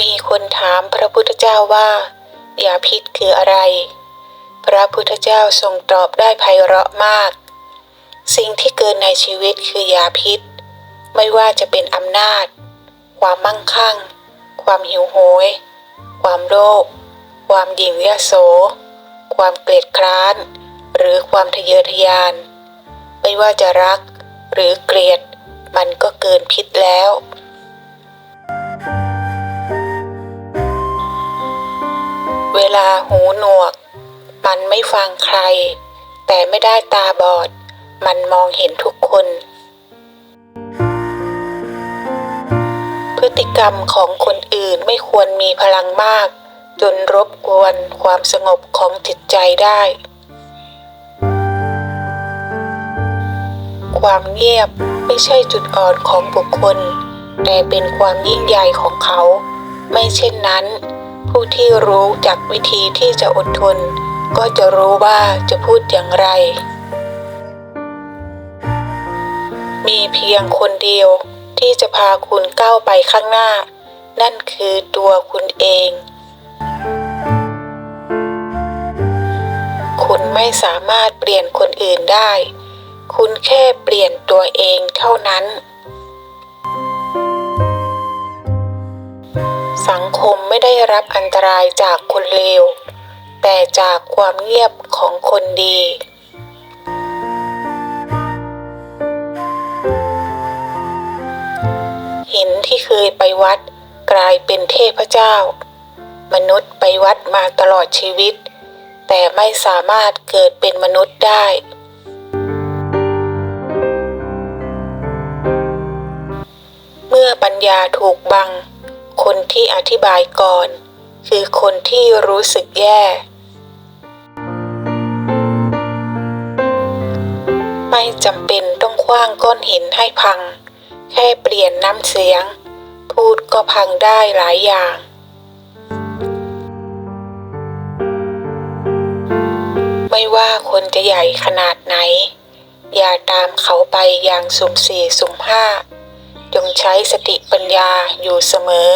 มีคนถามพระพุทธเจ้าว่ายาพิษคืออะไร พระพุทธเจ้าทรงตอบได้ไพเราะมาก สิ่งที่เกินในชีวิตคือยาพิษ ไม่ว่าจะเป็นอำนาจ ความมั่งคั่ง ความหิวโหย ความโลภ ความหยิ่งยโส ความเกลียดคร้าน หรือความทะเยอทะยาน ไม่ว่าจะรักหรือเกลียด มันก็เกินพิษแล้ว เวลาหูหนวก มันไม่ฟังใคร แต่ไม่ได้ตาบอด มันมองเห็นทุกคน พฤติกรรมของคนอื่นไม่ควรมีพลังมาก จนรบกวนความสงบของจิตใจได้ ความเงียบไม่ใช่จุดอ่อนของบุคคล แต่เป็นความยิ่งใหญ่ของเขา ไม่เช่นนั้น ผู้ที่รู้จักวิธีที่จะอดทน ก็จะรู้ว่าจะพูดอย่างไร มีเพียงคนเดียวที่จะพาคุณก้าวไปข้างหน้า นั่นคือตัวคุณเอง คุณไม่สามารถเปลี่ยนคนอื่นได้ คุณแค่เปลี่ยนตัวเองเท่านั้น งคมไม่ได้รับอันตรายจากคนเลว แต่จากความเงียบของคนดีหินที่เคยไปวัดกลายเป็นเทพเจ้า มนุษย์ไปวัดมาตลอดชีวิต แต่ไม่สามารถเกิดเป็นมนุษย์ได้ เมื่อปัญญาถูกบัง คนที่อธิบายก่อน คือคนที่รู้สึกแย่ ไม่จำเป็นต้องคว้างก้อนหินให้พัง แค่เปลี่ยนน้ำเสียง พูดก็พังได้หลายอย่างไม่ว่าคนจะใหญ่ขนาดไหน อย่าตามเขาไปอย่างสุ่มสี่สุ่มห้า จงใช้สติปัญญาอยู่เสมอ